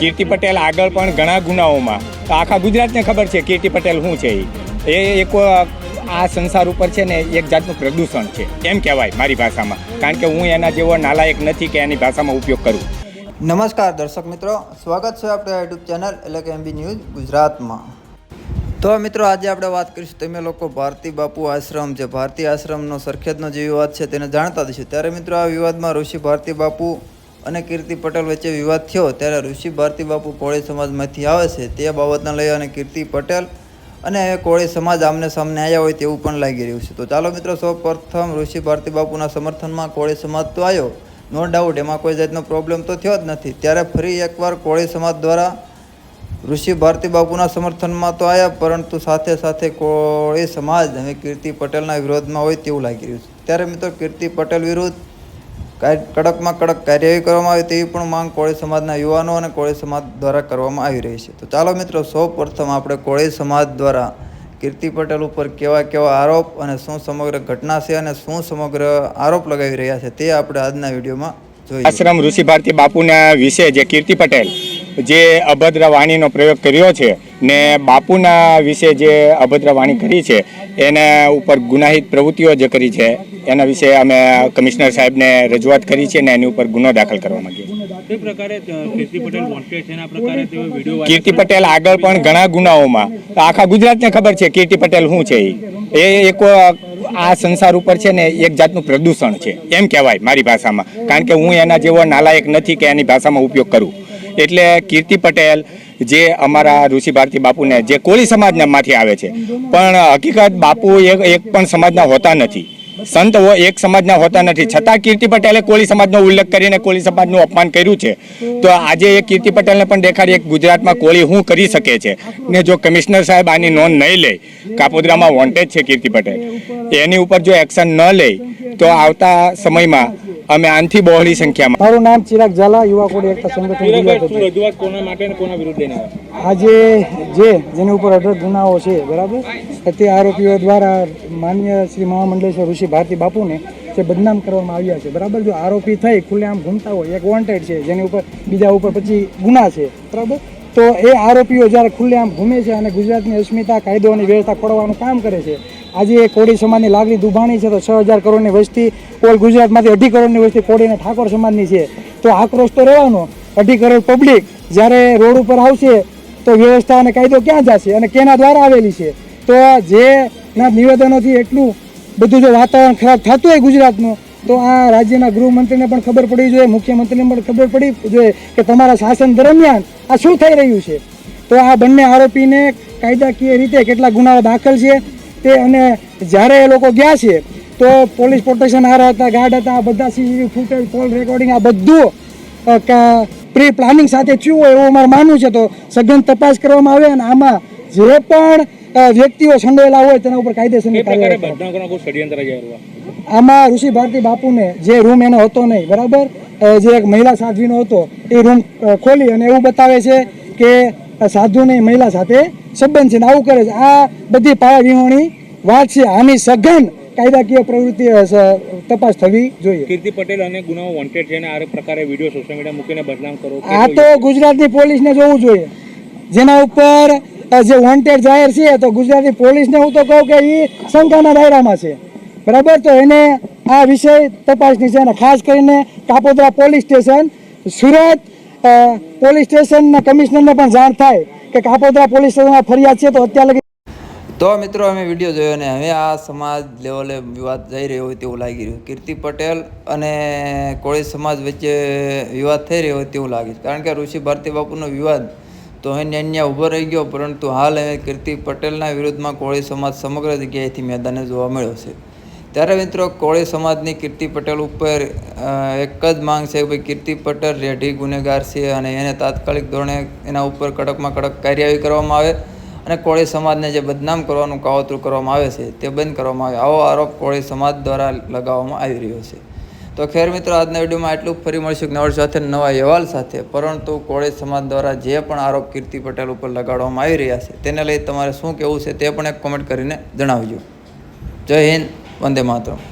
કીર્તિ પટેલ આગળ પણ ઘણા ગુનાઓમાં. તો આખા ગુજરાતને ખબર છે કીર્તિ પટેલ શું છે એ એક, આ સંસાર ઉપર છે ને એક જાતનું પ્રદૂષણ છે. એમ કહેવાય મારી ભાષામાં. કારણ કે હું એના જેવો નાલાયક નથી કે એની ભાષામાં ઉપયોગ કરું. નમસ્કાર દર્શક મિત્રો. સ્વાગત છે આપણે યુટ્યુબ ચેનલ એટલે કે એમબી ન્યૂઝ ગુજરાતમાં. તો મિત્રો, આજે આપણે વાત કરીશું તમે લોકો ભારતી બાપુ આશ્રમ જે ભારતી આશ્રમનો સરખેજનો જે વિવાદ છે તેને જાણતા જ ત્યારે મિત્રો, આ વિવાદમાં ઋષિ ભારતી બાપુ અને કીર્તિ પટેલ વચ્ચે વિવાદ થયો ત્યારે ઋષિ ભારતી બાપુ કોળી સમાજમાંથી આવે છે તે બાબતને લઈ અને કીર્તિ પટેલ અને કોળી સમાજ આમને સામને આવ્યા હોય તેવું પણ લાગી રહ્યું છે. તો ચાલો મિત્રો સૌ પ્રથમ ઋષિ ભારતી બાપુના સમર્થનમાં કોળી સમાજ તો આવ્યો નો ડાઉટ એમાં કોઈ જાતનો પ્રોબ્લેમ તો થયો જ નથી. ત્યારે ફરી એકવાર કોળી સમાજ દ્વારા ઋષિ ભારતી બાપુના સમર્થનમાં તો આવ્યા પરંતુ સાથે સાથે કોળી સમાજ હવે કીર્તિ પટેલના વિરોધમાં હોય તેવું લાગી રહ્યું છે. ત્યારે મિત્રો, કીર્તિ પટેલ વિરુદ્ધ કડકમાં કડક કાર્યવાહી કરવામાં આવે તેવી પણ માંગ કોળી સમાજના યુવાનો અને કોળી સમાજ દ્વારા કરવામાં આવી રહી છે. તો ચાલો મિત્રો સૌ પ્રથમ આપણે કોળી સમાજ દ્વારા કીર્તિ પટેલ ઉપર કેવા કેવા આરોપ અને શું સમગ્ર ઘટના છે અને શું સમગ્ર આરોપ લગાવી રહ્યા છે તે આપણે આજના વિડીયોમાં જોઈએ આશ્રમ ઋષિ ભારતી બાપુના વિશે જે કીર્તિ પટેલ જે અભદ્ર વાણીનો પ્રયોગ કર્યો છે ને બાપુના વિશે જે અભદ્ર વાણી કરી છે એના ઉપર ગુનાહિત પ્રવૃત્તિઓ જે કરી છે એના વિશે અમે કમિશનર સાહેબને રજૂઆત કરી છે ને એની ઉપર ગુનો દાખલ કરવા માંગીએ કીર્તિ પટેલ આગળ પણ ઘણા ગુનાઓમાં. આખા ગુજરાતને ખબર છે કીર્તિ પટેલ શું છે એ એક આ સંસાર ઉપર છે ને એક જાતનું પ્રદૂષણ છે. એમ કહેવાય મારી ભાષામાં. કારણ કે હું એના જેવો નાલાયક નથી કે એની ભાષામાં ઉપયોગ કરું. એટલે કીર્તિ પટેલ જે અમારા ઋષિ ભારતી બાપુને, જે કોળી સમાજમાંથી આવે છે. પણ હકીકત બાપુ એક એક પણ સમાજના હોતા નથી. સંત એક સમાજના હોતા નથી. છતાં કીર્તિ પટેલે કોળી સમાજનો ઉલ્લેખ કરીને કોળી સમાજનું અપમાન કર્યું છે. તો આજે એ કીર્તિ પટેલને પણ દેખાડીએ એક ગુજરાતમાં કોળી શું કરી શકે છે? ને જો કમિશનર સાહેબ આની નોંધ નહીં લે, કાપોદ્રામાં વોન્ટેજ છે કીર્તિ પટેલ. એની ઉપર જો એક્શન ન લે, તો આવતા સમયમાં અમે આનથી બહોળી સંખ્યામાં. મારું નામ ચિરાગ ઝાલા યુવા કોડ એકતા સંગઠન આજે જે જેની ઉપર અઢળક ગુનાઓ છે બરાબર? તે આરોપીઓ દ્વારા માન્ય શ્રી મહામંડલેશ્વર ઋષિ ભારતી બાપુને જે બદનામ કરવામાં આવ્યા છે બરાબર? જો આરોપી થઈ ખુલ્લેઆમ ઘૂમતા હોય એક વોન્ટેડ છે જેની ઉપર બીજા ઉપર પછી ગુના છે બરાબર? તો એ આરોપીઓ જ્યારે ખુલ્લેઆમ ઘૂમે છે અને ગુજરાતની અસ્મિતા કાયદો અને વ્યવસ્થા ખોળવાનું કામ કરે છે આજે કોળી સમાજની લાગણી દુભાણી છે તો છ હજાર કરોડની વસ્તી ઓલ ગુજરાતમાંથી અઢી કરોડની વસ્તી કોળી અને ઠાકોર સમાજની છે. તો આક્રોશ તો રહેવાનો. અઢી કરોડ પબ્લિક જ્યારે રોડ ઉપર આવશે તો વ્યવસ્થા અને કાયદો ક્યાં જશે અને કેના દ્વારા આવેલી છે? તો જે ના નિવેદનોથી એટલું બધું જો વાતાવરણ ખરાબ થતું હોય ગુજરાતનું, તો આ રાજ્યના ગૃહમંત્રીને પણ ખબર પડવી જોઈએ, મુખ્યમંત્રીને પણ ખબર પડી જોઈએ કે તમારા શાસન દરમિયાન આ શું થઈ રહ્યું છે? તો આ બંને આરોપીને કાયદાકીય રીતે કેટલા ગુનાઓ દાખલ છે તે અને જ્યારે એ લોકો ગયા છે તો પોલીસ પ્રોટેક્શન હારા હતા ગાર્ડ હતા આ બધા સીસીટીવી ફૂટેજ કોલ રેકોર્ડિંગ આ બધું પ્રી પ્લાનિંગ સાથે થયું હોય એવું અમારે માનવું છે. તો સઘન તપાસ કરવામાં આવે અને આમાં જે પણ વ્યક્તિઓ સંડોયેલા હોય તેના ઉપર કાયદેસરની કાર્યવાહી આમાં ઋષિ ભારતી બાપુને જે રૂમ એનો હતો નહીં બરાબર? જે એક મહિલા સાધ્વીનો હતો એ રૂમ ખોલી અને એવું બતાવે છે કે સાધુને મહિલા સાથે સંબંધ છે આવું કરે છે. આ બધી પાયા વિહોણી વાત છે. આની સઘન કાયદાકીય પ્રવૃત્તિ તપાસ થવી જોઈએ. કીર્તિ પટેલ અને ગુનાઓ વોન્ટેડ છે આ પ્રકારે વીડિયો સોશિયલ મીડિયા મૂકીને બદનામ કરો આ તો ગુજરાતની પોલીસને જોવું જોઈએ. જેના ઉપર જે વોન્ટેડ જાહેર છે તો ગુજરાતની પોલીસને હું તો કહું કે એ શંકાના દાયરામાં છે. બરાબર? તો એને આ વિષય તપાસની છે અને ખાસ કરીને Kapodra police station Surat police સ્ટેશનના કમિશનરને પણ જાણ થાય કે કાપોદ્રા પોલીસ સ્ટેશનમાં ફરિયાદ છે તો અત્યારે લગી તો મિત્રો અમે વીડિયો જોયો ને હવે આ સમાજ લેવલે વિવાદ જઈ રહ્યો હોય તેવું લાગી રહ્યું. કીર્તિ પટેલ અને કોળી સમાજ વચ્ચે વિવાદ થઈ રહ્યો હોય તેવું લાગે છે. કારણ કે ઋષિ ભારતી બાપુનો વિવાદ તો અહીં અન્ય ઊભો રહી ગયો, પરંતુ હાલ હવે કીર્તિ પટેલના વિરુદ્ધમાં કોળી સમાજ સમગ્ર જગ્યાએથી મેદાને જોવા મળ્યો છે. ત્યારે મિત્રો કોળી સમાજની કીર્તિ પટેલ ઉપર એક જ માંગ છે કે ભાઈ કીર્તિ પટેલ રેઢી ગુનેગાર છે અને એને તાત્કાલિક ધોરણે એના ઉપર કડકમાં કડક કાર્યવાહી કરવામાં આવે અને કોળી સમાજને જે બદનામ કરવાનું કાવતરું કરવામાં આવે છે તે બંધ કરવામાં આવે. આવો આરોપ કોળી સમાજ દ્વારા લગાવવામાં આવી રહ્યો છે. તો ખેર મિત્રો, આજના વિડીયોમાં એટલું ફરી મળીશું એક નવા સાથે, નવા અહેવાલ સાથે. પરંતુ કોળી સમાજ દ્વારા જે પણ આરોપ કીર્તિ પટેલ ઉપર લગાડવામાં આવી રહ્યા છે, તેને લઈ તમારે શું કહેવું છે તે પણ એક કોમેન્ટ કરીને જણાવજો. જય હિન્દ. વંદે માતરમ